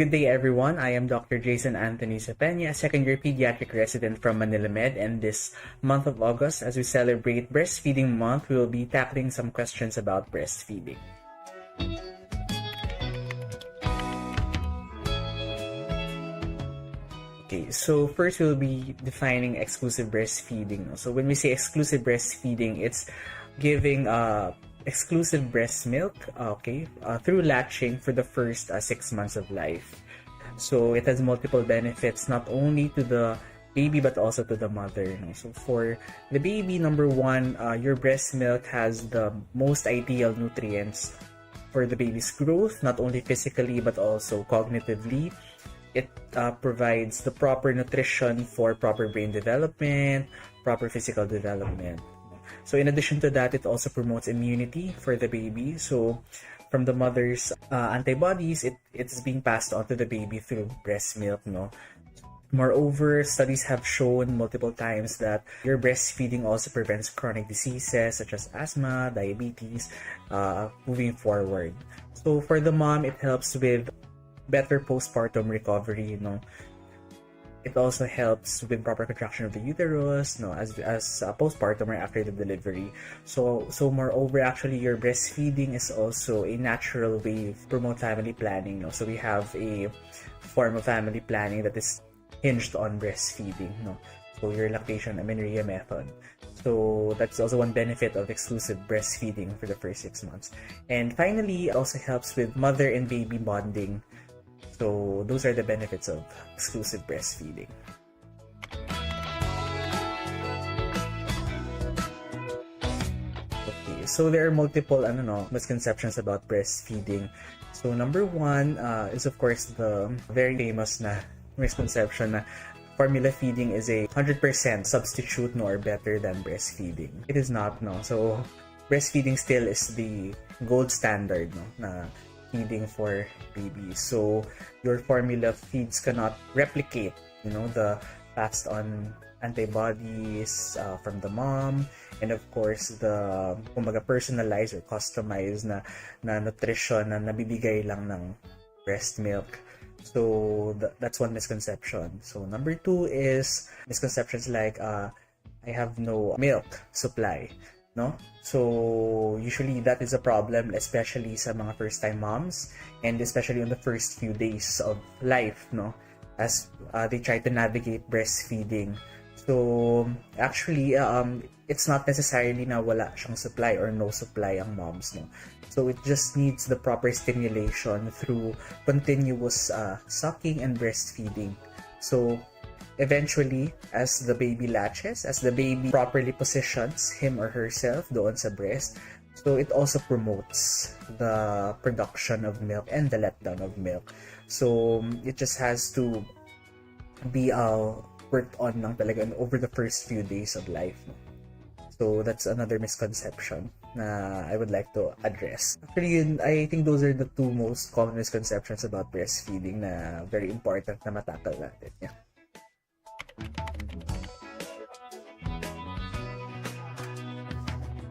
Good day, everyone. I am Dr. Jason Anthony Cepena, a second-year pediatric resident from Manila Med, and this month of August, as we celebrate Breastfeeding Month, we will be tackling some questions about breastfeeding. Okay, so first we'll be defining exclusive breastfeeding. So when we say exclusive breastfeeding, it's giving uh, exclusive breast milk, okay, uh, through latching for the first uh, six months of life. So it has multiple benefits, not only to the baby but also to the mother. no? So for the baby, number one, uh, your breast milk has the most ideal nutrients for the baby's growth, not only physically but also cognitively. It uh, provides the proper nutrition for proper brain development, proper physical development. So, in addition to that, it also promotes immunity for the baby. So, from the mother's uh, antibodies, it, it's being passed on to the baby through breast milk. No, Moreover, studies have shown multiple times that your breastfeeding also prevents chronic diseases such as asthma, diabetes, uh, moving forward. So for the mom, it helps with better postpartum recovery. You know, it also helps with proper contraction of the uterus, no, as as uh, postpartum or after the delivery. So so moreover, actually, your breastfeeding is also a natural way to promote family planning. No, so we have a form of family planning that is hinged on breastfeeding. No, so your lactation amenorrhea method. So that's also one benefit of exclusive breastfeeding for the first six months. And finally, it also helps with mother and baby bonding. So those are the benefits of exclusive breastfeeding. Okay, so there are multiple ano no, misconceptions about breastfeeding. So number one uh, is of course the very famous na misconception na formula feeding is a 100% substitute no or better than breastfeeding. It is not no. So breastfeeding still is the gold standard no na feeding for babies. So your formula feeds cannot replicate, you know, the passed on antibodies uh, from the mom and of course the kumbaga personalized or customized na na nutrition na nabibigay lang ng breast milk. So th- that's one misconception. So number two is misconceptions like uh, I have no milk supply no? So usually that is a problem especially sa mga first time moms and especially on the first few days of life, no? As uh, they try to navigate breastfeeding. So actually um it's not necessarily na wala siyang supply or no supply ang moms, no? So it just needs the proper stimulation through continuous uh, sucking and breastfeeding. So eventually, as the baby latches, as the baby properly positions him or herself doon sa breast, so it also promotes the production of milk and the letdown of milk. So it just has to be uh, worked on lang talaga over the first few days of life. So that's another misconception na I would like to address. Actually, yun, I think those are the two most common misconceptions about breastfeeding na very important na matakal natin. Yeah.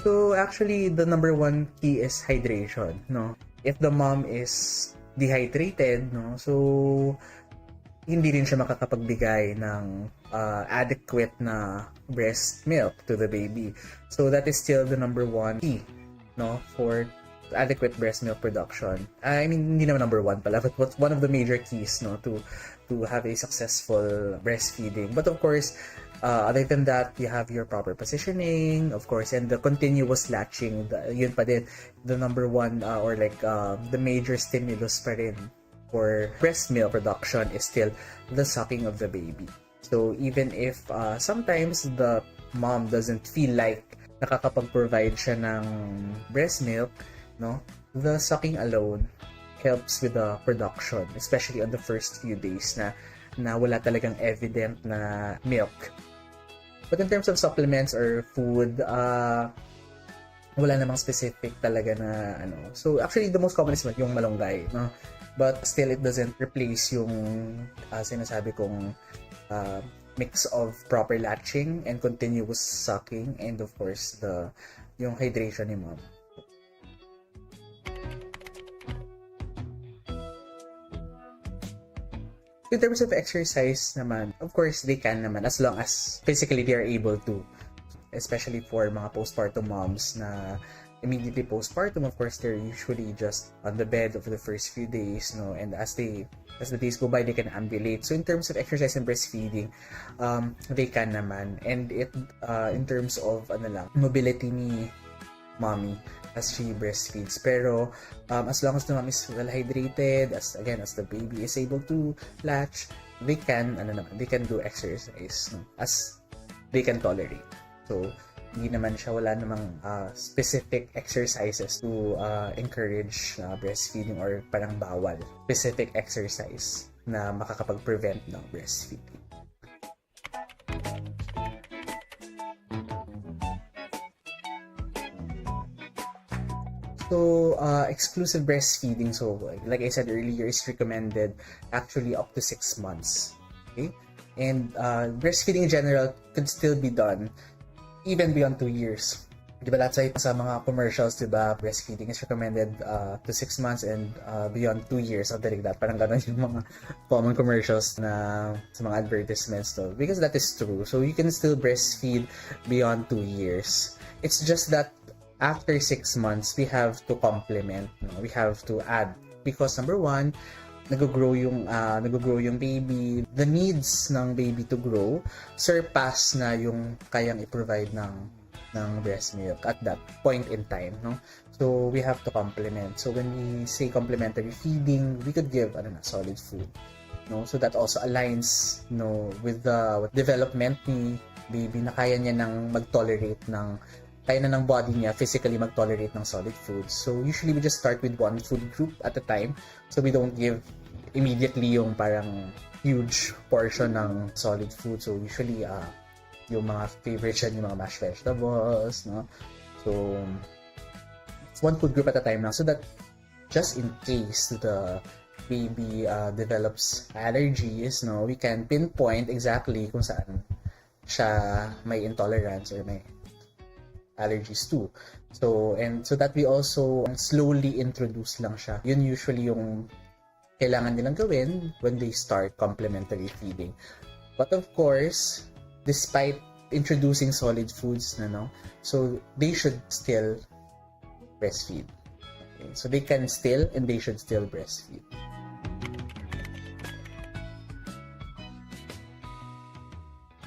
So actually, the number one key is hydration, no? If the mom is dehydrated, no? So hindi rin siya makakapagbigay ng uh, adequate na breast milk to the baby. So that is still the number one key, no? For adequate breast milk production. I mean, hindi naman number one pala, but one of the major keys, no? To to have a successful breastfeeding. But of course, uh, other than that, you have your proper positioning, of course, and the continuous latching. The, yun pa din, the number one uh, or like uh, the major stimulus pa rin for breast milk production is still the sucking of the baby. So even if uh, sometimes the mom doesn't feel like nakakapag-provide siya ng breast milk, no? The sucking alone helps with the production, especially on the first few days na na wala talagang evident na milk. But in terms of supplements or food, uh, wala namang specific talaga na ano. So actually the most common is yung malunggay, no? But still it doesn't replace yung uh, sinasabi kong uh, mix of proper latching and continuous sucking and of course the yung hydration ni mom. In terms of exercise naman, of course, they can naman as long as physically they are able to. Especially for mga postpartum moms na immediately postpartum, of course, they're usually just on the bed for the first few days, no? And as they as the days go by, they can ambulate. So in terms of exercise and breastfeeding, um, they can naman. And it, uh, in terms of, ano lang, mobility ni mommy as she breastfeeds. Pero, um, as long as the mom is well hydrated, as, again, as the baby is able to latch, they can, ano naman, they can do exercise, no? As they can tolerate. So, hindi naman siya wala namang uh, specific exercises to uh, encourage uh, breastfeeding or parang bawal specific exercise na makakapag-prevent ng breastfeeding. So, uh, exclusive breastfeeding, so like I said earlier, is recommended actually up to six months. Okay? And uh, breastfeeding in general could still be done even beyond two years. Di ba that's why sa mga commercials, di ba, breastfeeding is recommended uh, to six months and uh, beyond two years, something like that. Parang ganun yung mga common commercials na sa mga advertisements to. Because that is true. So you can still breastfeed beyond two years. It's just that after six months, we have to complement. No? We have to add. Because number one, nag-grow yung uh, nag-grow yung baby the needs ng baby to grow surpass na yung kayang i-provide ng ng breast milk at that point in time no so we have to complement so when we say complementary feeding we could give ano na solid food no so that also aligns no with the development ni baby na kaya niya nang mag-tolerate ng kaya na ng body niya physically mag-tolerate ng solid food. So, usually we just start with one food group at a time. So, we don't give immediately yung parang huge portion ng solid food. So, usually, uh, yung mga favorite siya, yung mga mashed vegetables, no? So, one food group at a time now. So that just in case the baby uh, develops allergies, no, we can pinpoint exactly kung saan siya may intolerance or may allergies too. So, and so that we also slowly introduce lang siya. Yun usually yung kailangan nilang gawin when they start complementary feeding. But of course, despite introducing solid foods na no, so they should still breastfeed. Okay? So they can still and they should still breastfeed.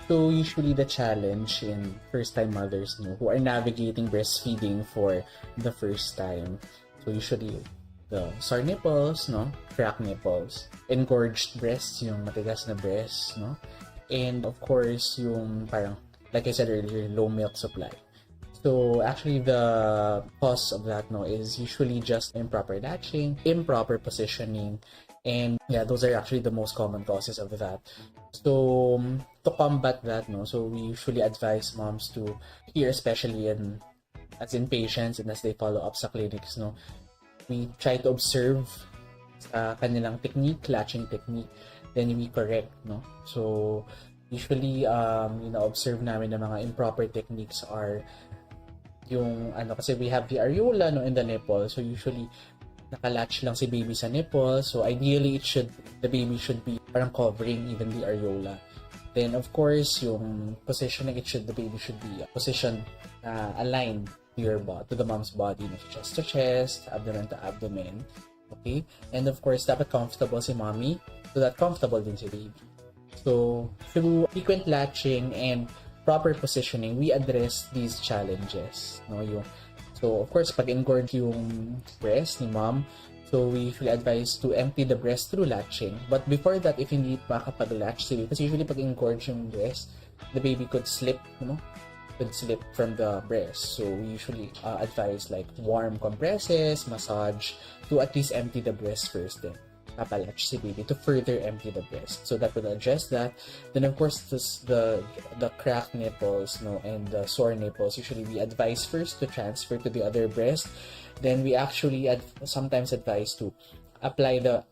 So usually the challenge in first-time mothers no, who are navigating breastfeeding for the first time. So usually the sore nipples, no, cracked nipples, engorged breasts, yung matigas na breasts, no, and of course yung parang like I said earlier, low milk supply. So actually the cause of that no is usually just improper latching, improper positioning, and yeah, those are actually the most common causes of that. So um, to combat that, no, so we usually advise moms to here, especially in as in patients and as they follow up sa clinics, no, we try to observe sa kanilang technique, latching technique, then we correct, no. So usually um, you know, observe namin na mga improper techniques are yung ano kasi we have the areola no in the nipple so usually nakalatch lang si baby sa nipple. So ideally it should the baby should be parang covering even the areola. Then of course yung positioning it should the baby should be positioned uh, aligned to your body to the mom's body no? chest to chest abdomen to abdomen. Okay? And of course dapat comfortable si mommy. So that comfortable din si baby. So through frequent latching and proper positioning, we address these challenges. No, yung, so, of course, pag engorge yung breast ni mom, so we usually advise to empty the breast through latching. But before that, if hindi pa kapag latch si kasi usually pag engorge yung breast, the baby could slip, you know, could slip from the breast. So we usually uh, advise like warm compresses, massage, to at least empty the breast first then papalatch si baby to further empty the breast. So that will address that. Then of course this, the the cracked nipples no and the sore nipples usually we advise first to transfer to the other breast. Then we actually ad- sometimes advise to apply the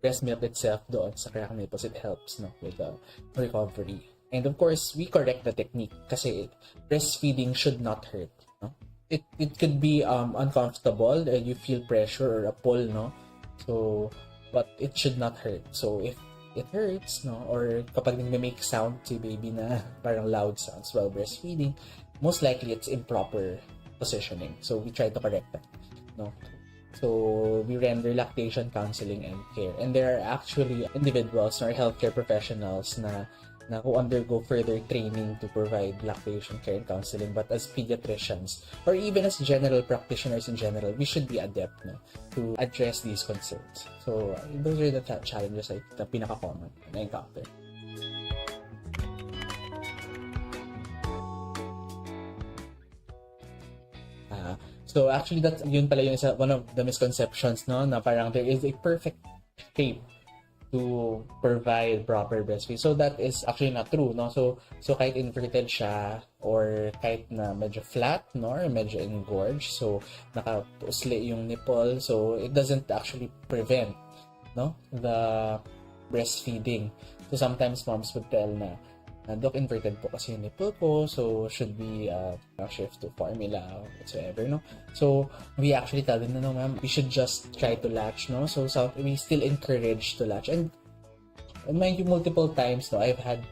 breast milk itself doon sa cracked nipples. It helps no with the recovery. And of course, we correct the technique kasi breastfeeding should not hurt. No? It, it could be um, uncomfortable, uh, you feel pressure or a pull, no? So, but it should not hurt. So if it hurts, no? Or kapag nagme-make sound si baby na parang loud sounds while breastfeeding, most likely it's improper positioning. So we try to correct that, no? So we render lactation counseling and care. And there are actually individuals or healthcare professionals na na who undergo further training to provide lactation care and counseling. But as pediatricians, or even as general practitioners in general, we should be adept no, to address these concerns. So those are the cha- challenges I na pinaka-common na encounter. Ah, so actually that's yun pala yung isa, one of the misconceptions no na parang there is a perfect shape to provide proper breastfeeding. So that is actually not true, no? So so kahit inverted siya or kahit na medyo flat, no, or medyo engorged, so nakausli yung nipple, so it doesn't actually prevent, no, the breastfeeding. So sometimes moms would tell na na Doc, inverted po kasi yung nipple ko, so should we uh, shift to formula or whatsoever, no? So, we actually tell them, no, no, ma'am, we should just try to latch, no? So, so we still encourage to latch. And, and mind you, multiple times, no, I've had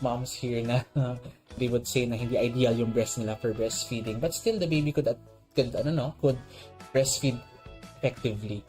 moms here na they would say na hindi ideal yung breast nila for breastfeeding, but still the baby could, could ano, no, could breastfeed effectively.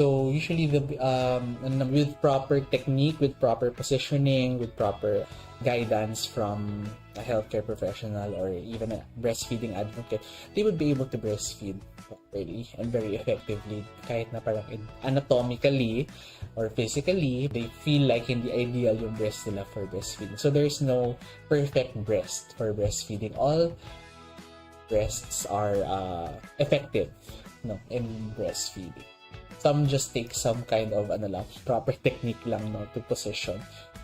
So usually the um with proper technique, with proper positioning, with proper guidance from a healthcare professional or even a breastfeeding advocate, they would be able to breastfeed properly and very effectively kahit na parang anatomically or physically, they feel like hindi ideal yung breast nila for breastfeeding. So there's no perfect breast for breastfeeding. All breasts are uh, effective no in breastfeeding some just take some kind of ano lang, proper technique lang no to position.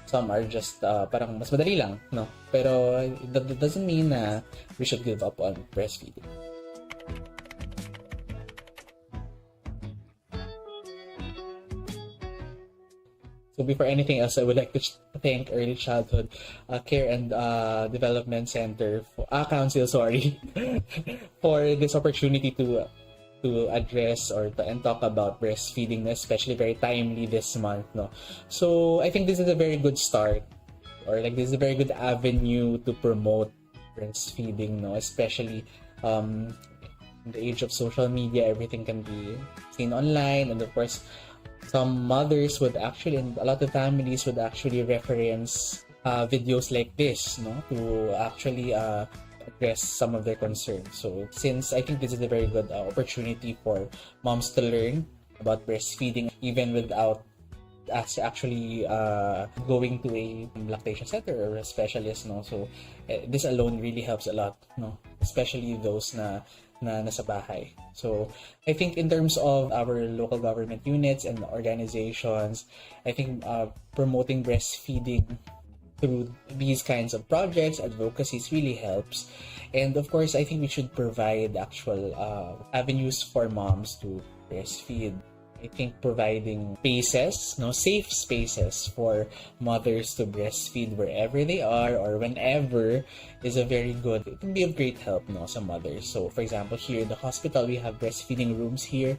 Some are just uh, parang mas madali lang, no? Pero that, that doesn't mean na we should give up on breastfeeding. So before anything else, I would like to thank Early Childhood uh, Care and uh, Development Center for uh, Council, sorry, for this opportunity to to address or to and talk about breastfeeding, especially very timely this month. No, so I think this is a very good start, or like this is a very good avenue to promote breastfeeding. No, especially um, in the age of social media, everything can be seen online, and of course, some mothers would actually, and a lot of families would actually reference uh, videos like this, no, to actually uh, address some of their concerns. So since I think this is a very good uh, opportunity for moms to learn about breastfeeding even without actually uh, going to a lactation center or a specialist no? So eh, this alone really helps a lot no? Especially those na na nasa bahay. So i think in terms of our local government units and organizations i think uh, promoting breastfeeding through these kinds of projects, advocacies really helps. And of course, I think we should provide actual uh, avenues for moms to breastfeed. I think providing spaces, no safe spaces for mothers to breastfeed wherever they are or whenever is a very good. It can be of great help, no, some mothers. So, for example, here in the hospital, we have breastfeeding rooms here,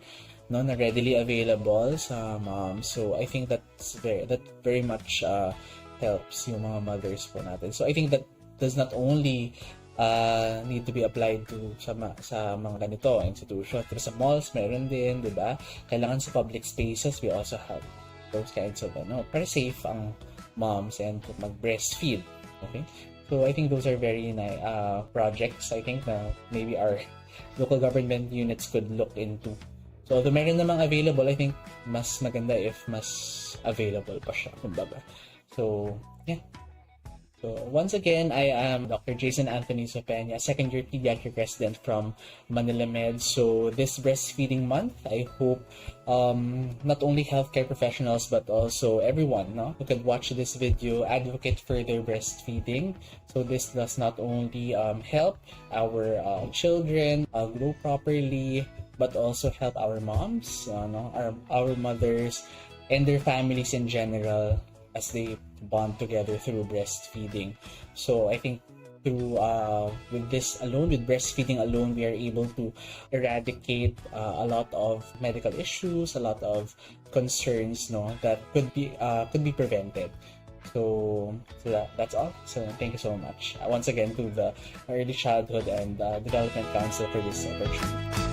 no, na readily available sa moms. So, I think that's very that very much uh, helps yung mga mothers po natin. So I think that does not only uh, need to be applied to sa, sa mga ganito institution. Pero sa malls, meron din, di ba? Kailangan sa public spaces, we also have those kinds of, ano, para safe ang moms and mag-breastfeed. Okay? So I think those are very ni- uh, projects, I think, na maybe our local government units could look into. So although meron namang available, I think mas maganda if mas available pa siya, kumbaga. So, yeah. So, once again, I am Dr. Jason Anthony Sopena, second year pediatric resident from Manila Med. So, this breastfeeding month, I hope um, not only healthcare professionals but also everyone no, who can watch this video advocate further breastfeeding. So, this does not only um, help our uh, children uh, grow properly, but also help our moms, uh, no, our, our mothers, and their families in general as they bond together through breastfeeding. So I think through uh, with this alone, with breastfeeding alone, we are able to eradicate uh, a lot of medical issues, a lot of concerns, no, that could be uh, could be prevented. So, so that, that's all. So thank you so much uh, once again to the Early Childhood and uh, Development Council for this opportunity.